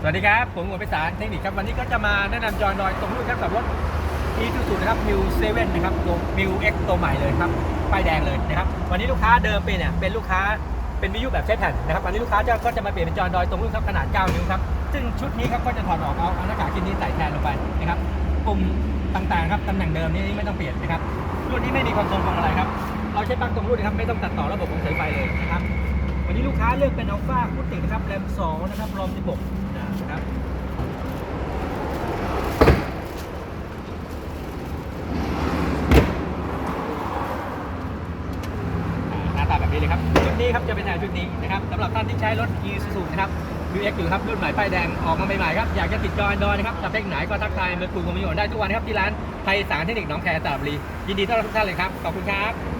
สวัสดีครับ ผมหัวไปสารเทคนิคครับ วันนี้ก็จะมาแนะนำจอยดอยตรงรุ่นครับกับรถ e 2 0นะครับ New 7นะครับตัว New X ตัวใหม่เลยครับป้ายแดงเลยนะครับ วันนี้ลูกค้าเดิมเป็นเนี่ยเป็นลูกค้าเป็นวิทยุแบบใช้แผ่นนะครับวันนี้ลูกค้าจะก็จะมาเปลี่ยนเป็นจอยดอยตรงรุ่นครับขนาด 9 นิ้วครับ ซึ่งชุดนี้ครับก็จะถอดออกเอาหน้ากากชิ้นนี้ใส่แทนลงไปนะครับปุ่มต่างๆครับตำแหน่งเดิมนี่ไม่ต้องเปลี่ยนนะครับรุ่นนี้ไม่มีความทรงพวงอะไรครับเราใช้ปลั๊กตรงรุ่นนะครับไม่ต้องตัดต่อระบบของสายไฟเลยนะครับ วันนี้ลูกค้าเลือกเป็นอัลฟาคูติกนะครับแรม2นะครับรอม16นะครับหน้าตาแบบนี้เลยครับชุดนี้ครับจะเป็นแนวชุดนี้นะครับสำหรับท่านที่ใช้รถ e s u z u นะครับ UX อยู่ครับรุ่นใหม่ป้ายแดงออกมาใหม่ๆครับ อยากจะติดจอยดอยนะครับสเปคไหนก็ทักทายมาคุยกับมิโอได้ทุกวันนะครับที่ร้านไทยสารเทคนิคน้องแคร์ตราบุรียินดีต้อนรับทุกท่านเลยครับขอบคุณครับ